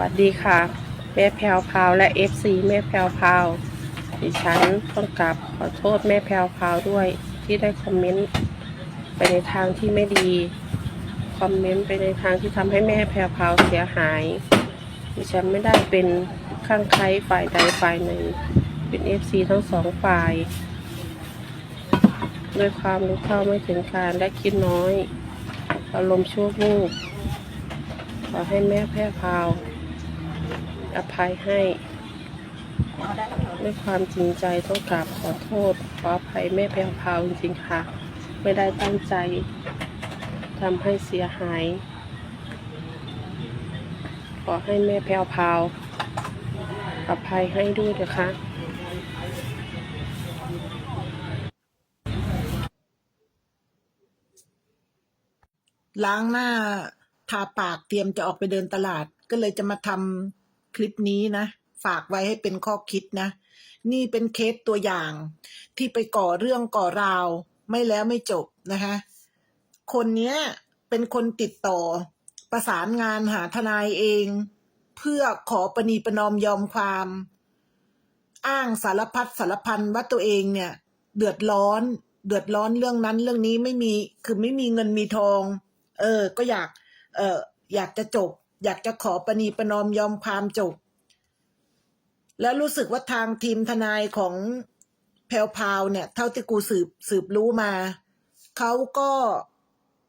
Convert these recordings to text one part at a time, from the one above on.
วัสดีค่ะ แม่แพรวพาวและ FC แม่แพรวพาวดิฉันต้องกราบขอโทษแม่แพรวพาวด้วยที่ได้คอมเมนต์ไปในทางที่ไม่ดี คอมเมนต์ไปในทางที่ทำให้แม่แพรวพาวเสียหายดิฉันไม่ได้เป็นข้างใครฝ่ายใดฝ่ายหนึ่ง เป็น FC ทั้งสองฝ่ายด้วยความรู้เท่าไม่ถึงการและคิดน้อย อารมณ์ชั่ววูบขอให้แม่แพร่พาว อภัยให้ ด้วยความจริงใจต้องกราบขอโทษ ขออภัยแม่แพร่พาวจริงๆค่ะ ไม่ได้ตั้งใจทำให้เสียหาย ขอให้แม่แพร่พาวอภัยให้ด้วยนะคะล้างหน้าทาปากเตรียมจะออกไปเดินตลาดก็เลยจะมาทำ คลิปนี้นะ ฝากไว้ให้เป็นข้อคิดนะ นี่เป็นเคสตัวอย่าง ที่ไปก่อเรื่องก่อราว ไม่แล้วไม่จบนะคะ คนเนี้ยเป็นคนติดต่อ ประสานงานหาทนายเอง เพื่อขอประนีประนอมยอมความ อ้างสารพัดสารพันว่าตัวเองเนี่ย เดือดร้อน เดือดร้อนเรื่องนั้นเรื่องนี้ไม่มีคือไม่มีเงินมีทอง เออ ก็อยาก เอออยากจะจบ อยากจะขอประนีประนอมยอมความจบ แล้วรู้สึกว่าทางทีมทนายของแพลวพาวเนี่ย เท่าที่กูสืบสืบรู้มา เขาก็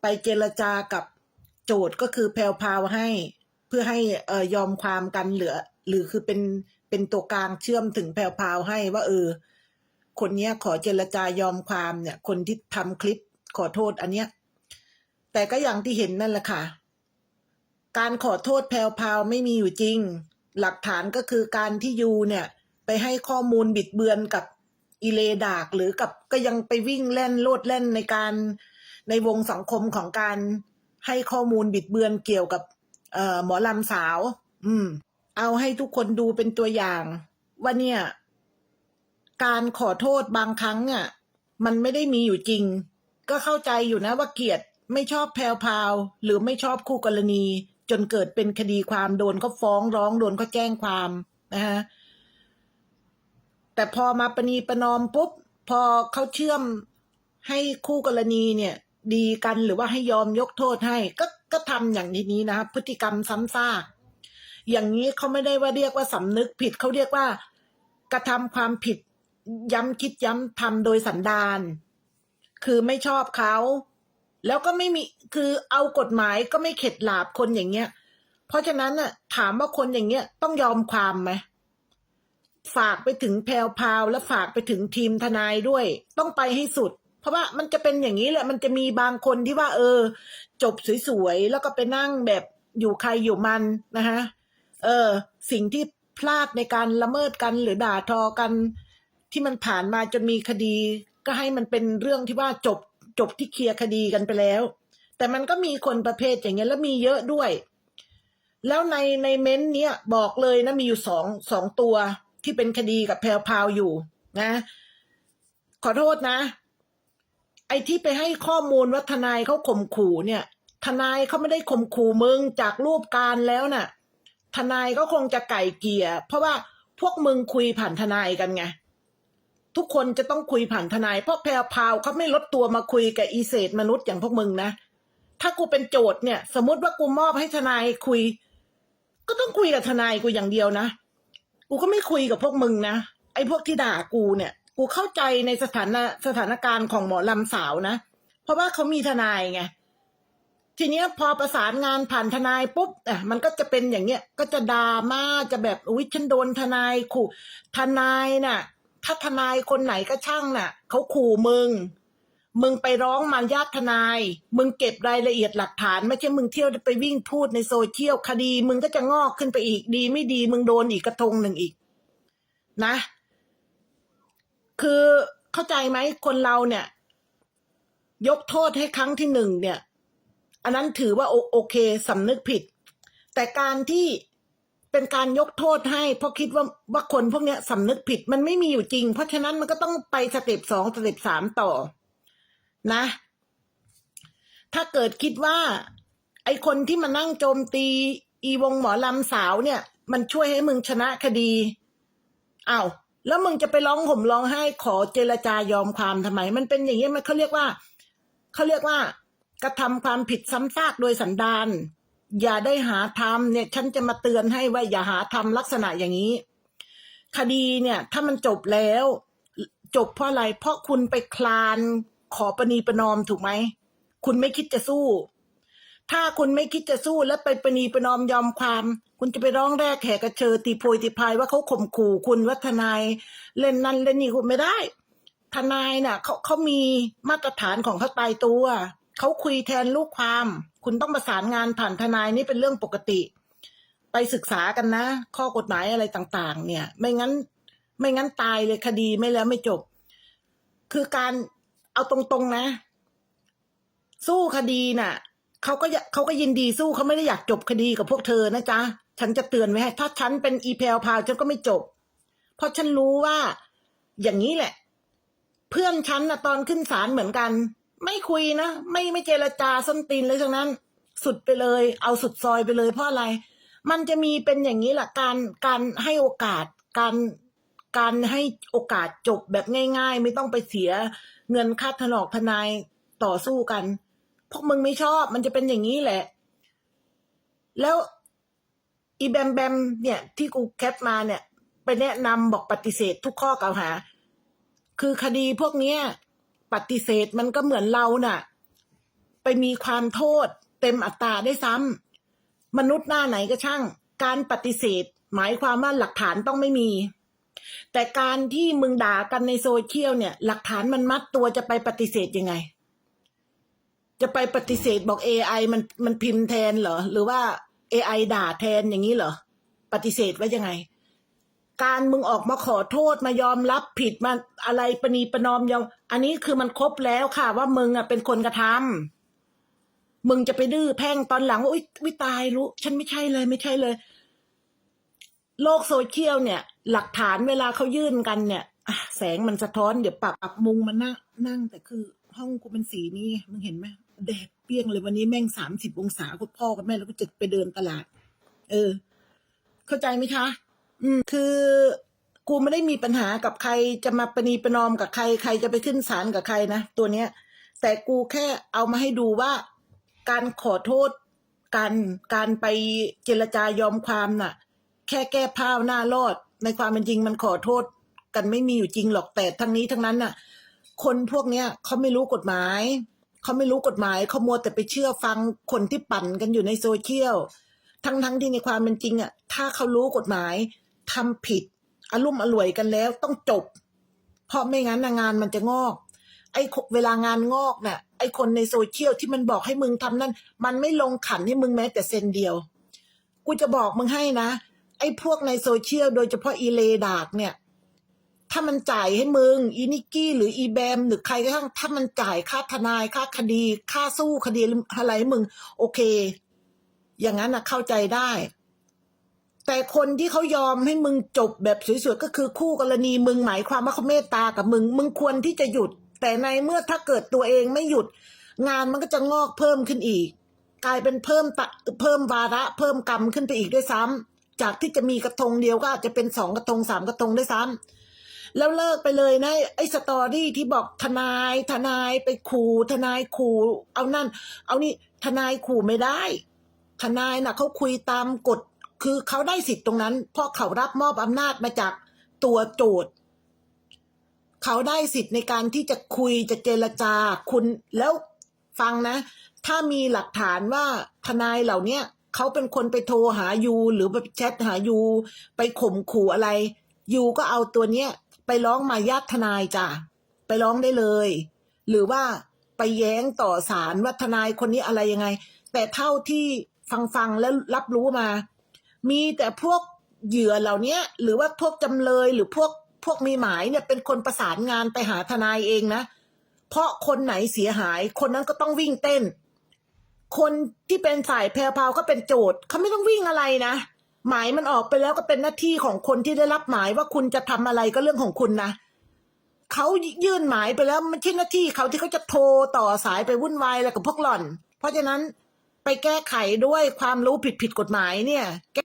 ไปเจรจากับโจทย์ก็คือแพลวพาวให้ เพื่อให้เออยอมความกันเหลือ หรือคือเป็นเป็นตัวกลางเชื่อมถึงแพลวพาวให้ว่าเออ คนเนี้ยขอเจรจายอมความเนี่ย คนที่ทำคลิปขอโทษอันเนี้ย แต่ก็อย่างที่เห็นนั่นแหละค่ะ การขอโทษแพลวพาวไม่มีอยู่จริง หลักฐานก็คือการที่ยูเนี่ย ไปให้ข้อมูลบิดเบือนกับอีเลดาก หรือกับก็ยังไปวิ่งเล่นโลดเล่นในการในวงสังคมของการให้ข้อมูลบิดเบือนเกี่ยวกับหมอลำสาว อืม เอาให้ทุกคนดูเป็นตัวอย่าง ว่าเนี่ย การขอโทษบางครั้งอะ มันไม่ได้มีอยู่จริง ก็เข้าใจอยู่นะว่าเกียรติไม่ชอบแพรวพาวหรือไม่ชอบคู่กรณี จนเกิดเป็นคดีความโดนเขาฟ้องร้องโดนเขาแจ้งความนะฮะแต่พอมาประนีประนอมปุ๊บ พอเขาเชื่อมให้คู่กรณีเนี่ย ดีกันหรือว่าให้ยอมยกโทษให้ ก็ก็ทำอย่างนี้นะครับพฤติกรรมซ้ำซากอย่างนี้เขาไม่ได้ว่าเรียกว่าสำนึกผิดเขาเรียกว่า กระทำความผิดย้ำคิดย้ำทำโดยสันดาน คือไม่ชอบเขา แล้วก็ไม่มีคือเอากฎหมายก็ไม่เข็ดหลาบคนอย่างเงี้ย เพราะฉะนั้นน่ะ ถามว่าคนอย่างเงี้ยต้องยอมความไหมฝากไปถึงแพลวพาวและฝากไปถึงทีมทนายด้วย ต้องไปให้สุด เพราะว่ามันจะเป็นอย่างนี้แหละ มันจะมีบางคนที่ว่า เออ จบสวยๆแล้วก็ไปนั่งแบบอยู่ใครอยู่มันนะฮะเออ สิ่งที่พลาดในการละเมิดกันหรือด่าทอกัน ที่มันผ่านมาจนมีคดี ก็ให้มันเป็นเรื่องที่ว่าจบ จบที่เคลียร์คดีกันไปแล้ว แต่มันก็มีคนประเภทอย่างเงี้ยแล้วมีเยอะด้วย แล้วในในเม้นต์เนี้ยบอกเลยนะมีอยู่สองสองตัวที่เป็นคดีกับแพลวพาวอยู่นะ ขอโทษนะ ไอ้ที่ไปให้ข้อมูลว่าทนายเขาข่มขู่เนี่ย ทนายเขาไม่ได้ข่มขู่มึงจากรูปการแล้วน่ะ ทนายก็คงจะไก่เกลี่ยเพราะว่าพวกมึงคุยผ่านทนายกันไง ทุกคนจะต้องคุยผ่านทนาย เพราะแพรวพาวเขาไม่ลดตัวมาคุยกับอีเศษมนุษย์อย่างพวกมึงนะ ถ้ากูเป็นโจทย์เนี่ย สมมติว่ากูมอบให้ทนายคุย ก็ต้องคุยกับทนายกูอย่างเดียวนะ กูก็ไม่คุยกับพวกมึงนะ ไอ้พวกที่ด่ากูเนี่ย กูเข้าใจในสถานะสถานการณ์ของหมอลำสาวนะ เพราะว่าเขามีทนายไง ทีเนี้ยพอประสานงานผ่านทนายปุ๊บอะมันก็จะเป็นอย่างเงี้ย ก็จะดราม่าจะแบบ อุ้ยฉันโดนทนายขู่ ทนายน่ะ ถ้าทนายคนไหนก็ช่างน่ะเขาขู่มึง มึงไปร้องมารยาททนาย มึงเก็บรายละเอียดหลักฐาน ไม่ใช่มึงเที่ยวไปวิ่งพูดในโซเชียลคดี มึงก็จะงอกขึ้นไปอีกดี ไม่ดี มึงโดนอีกกระทงหนึ่งอีก นะ คือเข้าใจไหมคนเราเนี่ย ยกโทษให้ครั้งที่หนึ่งเนี่ย อันนั้นถือว่าโอโอเคสำนึกผิด แต่การที่ เป็นการยกโทษให้ เพราะคิดว่าว่าคนพวกเนี้ยสำนึกผิดมันไม่มีอยู่จริง เพราะฉะนั้นมันก็ต้องไปสเต็ปสองสเต็ปสามต่อ นะ ถ้าเกิดคิดว่า ไอคนที่มานั่งโจมตี อีวงหมอลำสาวเนี่ย มันช่วยให้มึงชนะคดีอ้าวแล้วมึงจะไปร้องห่มร้องไห้ขอเจรจายอมความทำไม มันเป็นอย่างนี้มันเขาเรียกว่าเขาเรียกว่ากระทำความผิดซ้ำซากโดยสันดาน อย่าได้หาทำเนี่ย ฉันจะมาเตือนให้ว่าอย่าหาทำลักษณะอย่างนี้ คดีเนี่ย ถ้ามันจบแล้ว จบเพราะอะไร เพราะคุณไปคลานขอประนีประนอมถูกไหม คุณไม่คิดจะสู้ ถ้าคุณไม่คิดจะสู้และไปประนีประนอมยอมความ คุณจะไปร้องแรกแหกกระเชอตีโพยตีพายว่าเขาข่มขู่คุณว่าทนายเล่นนั่นเล่นนี่คุณไม่ได้ ทนายน่ะเขาเขามีมาตรฐานของเขาตายตัว เขาคุยแทนลูกความ คุณต้องประสานงานผ่านทนายนี่เป็นเรื่องปกติ ไปศึกษากันนะ ข้อกฎหมายอะไรต่างๆ เนี่ย ไม่งั้น ไม่งั้นตายเลยคดีไม่แล้วไม่จบ คือการเอาตรงๆนะ สู้คดีน่ะเขาก็เขาก็ยินดีสู้เขาไม่ได้อยากจบคดีกับพวกเธอนะจ๊ะฉันจะเตือนไว้ให้ถ้าฉันเป็นอีเพลพาวฉันก็ไม่จบ เพราะฉันรู้ว่าอย่างนี้แหละ เพื่อนฉันนะตอนขึ้นศาลเหมือนกัน ไม่คุยนะไม่ไม่เจรจาส้นตีนเลยทั้งนั้น สุดไปเลย เอาสุดซอยไปเลยเพราะอะไร มันจะมีเป็นอย่างนี้แหละการการให้โอกาสการการให้โอกาสจบแบบง่าย ๆ ไม่ต้องไปเสียเงินค่าถนอกทนายต่อสู้กัน พวกมึงไม่ชอบ มันจะเป็นอย่างนี้แหละ แล้วอีแบมแบมเนี่ย ที่กูแคปมาเนี่ย ไปแนะนำบอกปฏิเสธทุกข้อกล่าวหา คือคดีพวกเนี้ย ปฏิเสธมันก็เหมือนเราน่ะ ไปมีความโทษ เต็มอัตราได้ซ้ำมนุษย์หน้าไหนก็ช่าง การปฏิเสธ หมายความว่าหลักฐานต้องไม่มี แต่การที่มึงด่ากันในโซเชียลเนี่ย หลักฐานมันมัดตัวจะไปปฏิเสธยังไง จะไปปฏิเสธบอก AI มันมันพิมพ์แทนเหรอ หรือว่า AI ด่าแทนอย่างนี้เหรอ ปฏิเสธว่ายังไง การมึงออกมาขอโทษมายอมรับผิดมาอะไรประนีประนอมยอมอันนี้คือมันครบแล้วค่ะ ว่ามึงอะเป็นคนกระทำมึงจะไปดื้อแพ่งตอนหลังว่าอุ้ยวิตายรู้ ฉันไม่ใช่เลย ไม่ใช่เลย โลกโซเชียลเนี่ย หลักฐานเวลาเขายื่นกันเนี่ยแสงมันสะท้อนเดี๋ยวปรับปรับมุงมันนั่งนั่ง แต่คือ ห้องกูเป็นสีนี้มึงเห็นไหมแดดเปรี้ยงเลยวันนี้แม่งสามสิบองศาคุณพ่อกับแม่แล้วก็จะไปเดินตลาด เออ เข้าใจไหมคะ คือกูไม่ได้มีปัญหากับใครจะมาประนีประนอมกับใครใครจะไปขึ้นศาลกับใครนะตัวเนี้ย แต่กูแค่เอามาให้ดูว่า การขอโทษการการไปเจรจายอมความน่ะ แค่แก้ผ้าหน้ารอด ในความเป็นจริงมันขอโทษกันไม่มีอยู่จริงหรอกแต่ทั้งนี้ทั้งนั้นน่ะ คนพวกเนี้ยเขาไม่รู้กฎหมายเขาไม่รู้กฎหมายเขามัวแต่ไปเชื่อฟังคนที่ปั่นกันอยู่ในโซเชียลทั้งทั้งที่ในความเป็นจริงอะถ้าเขารู้กฎหมาย ทำผิดอารมณ์อร่วยกันแล้วต้องจบ เพราะไม่งั้นงานมันจะงอก ไอ้เวลางานงอกเน่ะไอ้คนในโซเชียลที่มันบอกให้มึงทำนั่น มันไม่ลงขันให้มึงแม้แต่เซนเดียว กูจะบอกมึงให้นะ ไอ้พวกในโซเชียลโดยเฉพาะอีเลดากเนี่ย ถ้ามันจ่ายให้มึง อีนิกกี้หรืออีแบมหรือใครก็ทั้งถ้ามันจ่ายค่าทนายค่าคดี ค่าสู้คดีอะไรมึง โอเค อย่างนั้นนะเข้าใจได้ แต่คนที่เขายอมให้มึงจบแบบสวยๆก็คือคู่กรณีมึงหมายความว่าเขาเมตตากับมึง มึงควรที่จะหยุด แต่ในเมื่อถ้าเกิดตัวเองไม่หยุด งานมันก็จะงอกเพิ่มขึ้นอีก กลายเป็นเพิ่มตะเพิ่มวาระ เพิ่มกรรมขึ้นไปอีกด้วยซ้ำจากที่จะมีกระทงเดียวก็อาจจะเป็นสองกระทงสามกระทงด้วยซ้ำแล้วเลิกไปเลยนะไอ้สตอรี่ที่บอกทนาย ทนายไปขู่ทนายขู่เอานั่น เอานี่ทนายขู่ไม่ได้ ทนายน่ะเขาคุยตามกฎ คือเขาได้สิทธิ์ตรงนั้น เพราะเขารับมอบอำนาจมาจากตัวโจทย์ เขาได้สิทธิ์ในการที่จะคุยจะเจรจาคุณแล้วฟังนะ ถ้ามีหลักฐานว่าทนายเหล่านี้เขาเป็นคนไปโทรหายูหรือไปแชทหายูไปข่มขู่อะไรยูก็เอาตัวเนี้ยไปร้องมาญาติทนายจ้ะไปร้องได้เลย หรือว่าไปแย้งต่อศาลว่าทนายคนนี้อะไรยังไง แต่เท่าที่ฟังฟังแล้วรับรู้มา มีแต่พวกเหยื่อเหล่านี้หรือว่าพวกจำเลยหรือพวกพวกมีหมายเนี่ยเป็นคนประสานงานไปหาทนายเองนะ เพราะคนไหนเสียหาย คนนั้นก็ต้องวิ่งเต้น คนที่เป็นฝ่ายแพรวพาวก็เป็นโจทย์เขาไม่ต้องวิ่งอะไรนะ หมายมันออกไปแล้วก็เป็นหน้าที่ของคนที่ได้รับหมายว่าคุณจะทำอะไรก็เรื่องของคุณนะเขายื่นหมายไปแล้วมันไม่ใช่หน้าที่เขาที่เขาจะโทรต่อสายไปวุ่นวายอะไรกับพวกหล่อน เพราะฉะนั้นไปแก้ไขด้วยความรู้ผิดผิดกฎหมายเนี่ย